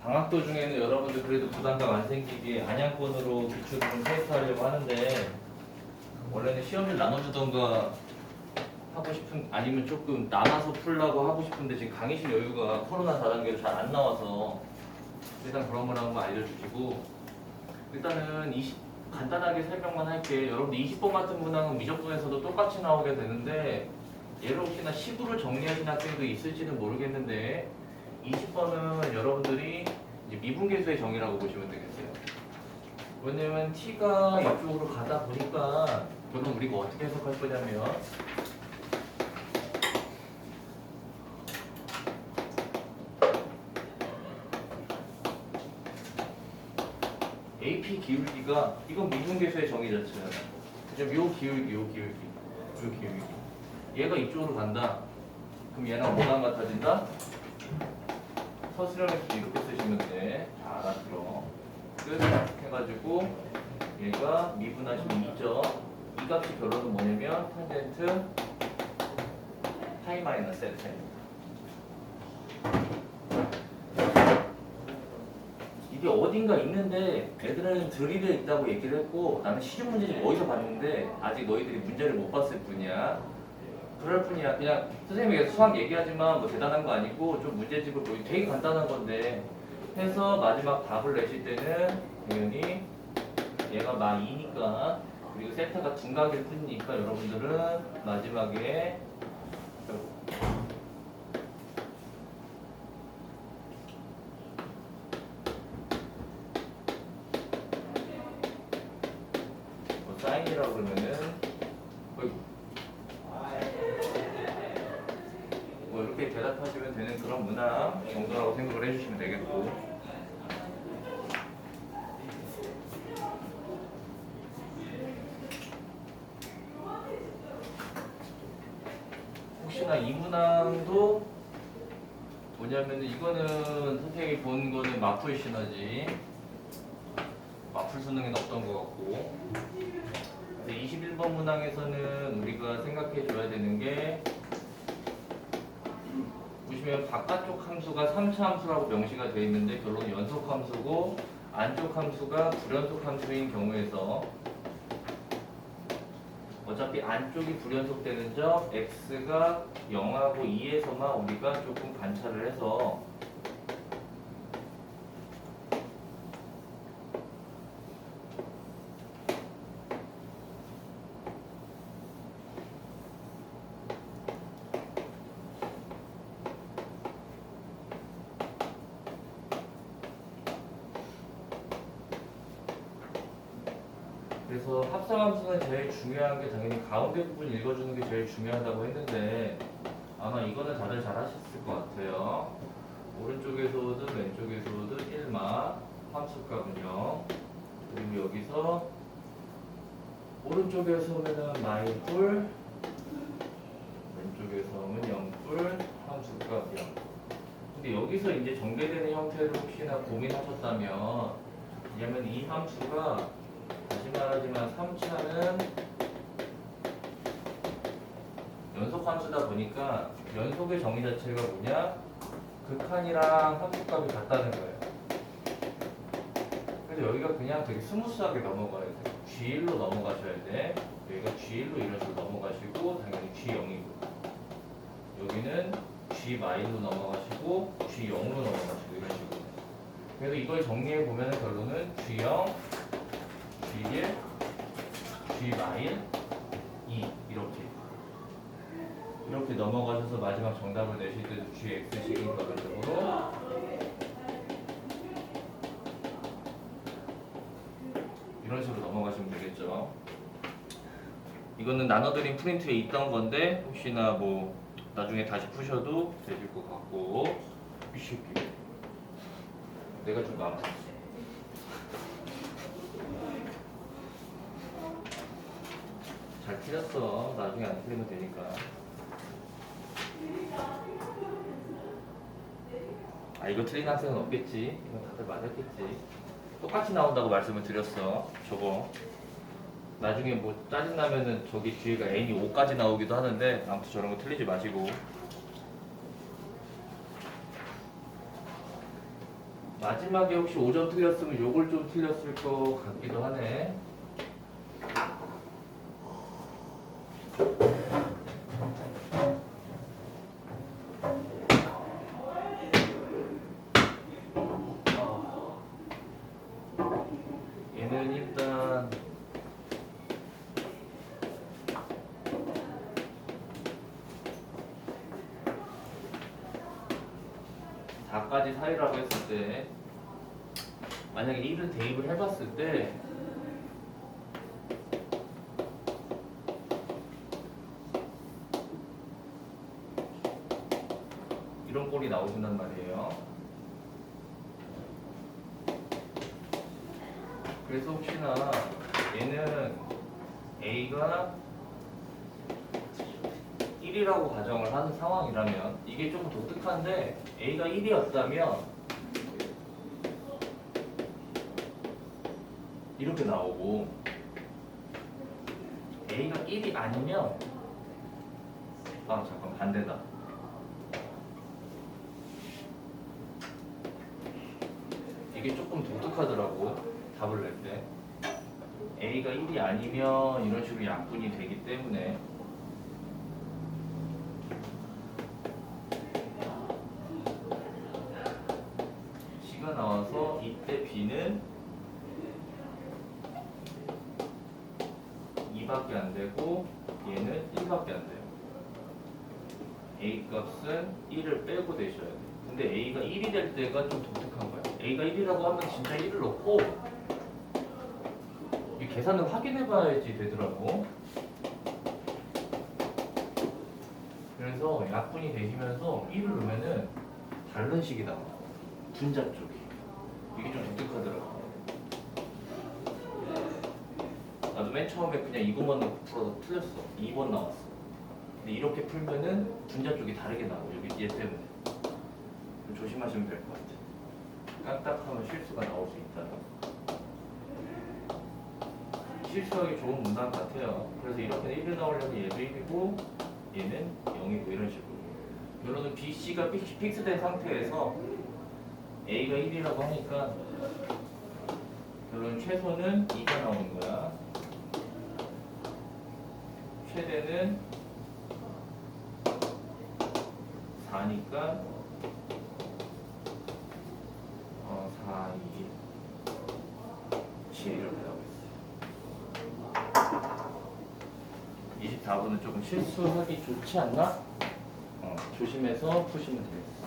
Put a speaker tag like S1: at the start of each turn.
S1: 방학 도중에는 여러분들 그래도 부담감 안 생기게 안양권으로 기출을 좀 테스트하려고 하는데 원래는 시험을 나눠주던가 하고 싶은 아니면 조금 나눠서 풀라고 하고 싶은데 지금 강의실 여유가 코로나 4단계로 잘 안 나와서 일단 그런 걸 한번 알려주시고 일단은 20, 간단하게 설명만 할게 여러분들 20번 같은 문항은 미적분에서도 똑같이 나오게 되는데 얘를 혹시나 10으로 정리하신 학생도 있을지는 모르겠는데 20번은 여러분들이 이제 미분계수의 정의라고 보시면 되겠어요. 왜냐면 t가 이쪽으로 가다 보니까 그건 우리가 어떻게 해석할 거냐면 AP 기울기가 이건 미분계수의 정의 자체잖아. 그죠? 요 기울기, 요 기울기, 요 기울기. 얘가 이쪽으로 간다. 그럼 얘랑 뭐랑 같아진다? 서술형에서 이렇게 쓰시면 돼. 자, 알아들어. 끝 해가지고 얘가 미분하시면 2죠. 이 값이 결론은 뭐냐면 탄젠트 파이 마이너스 F. 이게 어딘가 있는데 애들은 드릴에 있다고 얘기를 했고 나는 시중 문제 좀 어디서 봤는데 아직 너희들이 문제를 못 봤을 뿐이야. 그럴 뿐이야. 그냥 선생님이 수학 얘기하지만 뭐 대단한 거 아니고 좀 문제집을 보이 되게 간단한 건데 해서 마지막 답을 내실 때는 당연히 얘가 마 2니까 그리고 세타가 둔각일 뿐이니까 여러분들은 마지막에 뭐 사인이라고 그러면은 어이구. 뭐 이렇게 대답하시면 되는 그런 문항 정도라고 생각을 해주시면 되겠고. 혹시나 이 문항도 뭐냐면은 이거는 선생님이 본 거는 마풀 시너지. 마풀 수능에는 없던 것 같고. 근데 21번 문항에서는 우리가 생각해 줘야 되는 게 보시면 바깥쪽 함수가 3차 함수라고 명시가 되어 있는데 결론 연속 함수고 안쪽 함수가 불연속 함수인 경우에서 어차피 안쪽이 불연속되는 점 x가 0하고 2에서만 우리가 조금 관찰을 해서 그래서 합성함수는 제일 중요한 게 당연히 가운데 부분 읽어주는 게 제일 중요하다고 했는데 아마 이거는 다들 잘 하셨을 것 같아요. 오른쪽에서든 왼쪽에서든 1마 함수값은요. 그리고 여기서 오른쪽에서는 마이뿔 왼쪽에서는 0뿔 함수값 0. 근데 여기서 이제 전개되는 형태를 혹시나 고민하셨다면 왜냐면 이 함수가 다시 말하지만 3차는 연속 함수다 보니까 연속의 정의 자체가 뭐냐? 극한이랑 함수값이 같다는 거예요. 그래서 여기가 그냥 되게 스무스하게 넘어가야 돼. G1로 넘어가셔야 돼. 여기가 G1로 이런 식으로 넘어가시고 당연히 G0이고 여기는 G-로 넘어가시고 G0으로 넘어가시고 이런 식으로. 그래서 이걸 정리해 보면 결론은 G0 G1, G 마일 2 이렇게. 이렇게 넘어가셔서 마지막 정답을 내실 때도 GX식인 가변적으로. 이런 식으로 넘어가시면 되겠죠. 이거는 나눠드린 프린트에 있던 건데 혹시나 뭐 나중에 다시 푸셔도 되실 것 같고. 이 새끼. 내가 좀 마음 틀렸어. 나중에 안 틀리면 되니까. 아 이거 틀린 학생은 없겠지. 이건 다들 맞았겠지. 똑같이 나온다고 말씀을 드렸어. 저거. 나중에 뭐 짜증 나면은 저기 뒤에가 n이 5까지 나오기도 하는데 아무튼 저런 거 틀리지 마시고. 마지막에 혹시 5점 틀렸으면 요걸 좀 틀렸을 것 같기도 하네. 4까지 사이라고 했을 때 만약에 1을 대입을 해봤을 때 이런 꼴이 나오신단 말이에요. 그래서 혹시나 얘는 A가 1이라고 가정을 하는 상황이라면 이게 좀 독특한데 A가 1이었다면 이렇게 나오고 A가 1이 아니면 아 잠깐 반대다. 이게 조금 독특하더라고 답을 낼 때. A가 1이 아니면 이런 식으로 약분이 되기 때문에 C가 나와서 이때 B는 2밖에 안 되고 얘는 1밖에 안 돼요. A 값은 1을 빼고 되셔야 돼요. 근데 A가 1이 될 때가 좀 독특한 거예요. A가 1이라고 하면 진짜 1을 넣고 이 계산을 확인해 봐야지 되더라고. 그래서 약분이 되시면서 1을 넣으면은 다른 식이 나와요. 분자 쪽이. 이게 좀 독특하더라고. 나도 맨 처음에 그냥 이것만 넣고 풀어서 틀렸어. 2번 나왔어. 근데 이렇게 풀면은 분자 쪽이 다르게 나와. 여기 얘 때문에. 좀 조심하시면 될 것 같아. 깜딱하면 실수가 나올 수 있다. 실수하기 좋은 문단 같아요. 그래서 이렇게 1이 나오려면 얘도 1이고 얘는 0이고 이런 식으로. 결론은 B, C가 픽- 픽스된 상태에서 A가 1이라고 하니까 결론 최소는 2가 나오는 거야. 최대는 4니까 어, 4, 2, 7 이렇게 나오고 있어요. 24번은 조금 실수하기 좋지 않나? 어, 조심해서 푸시면 되겠어.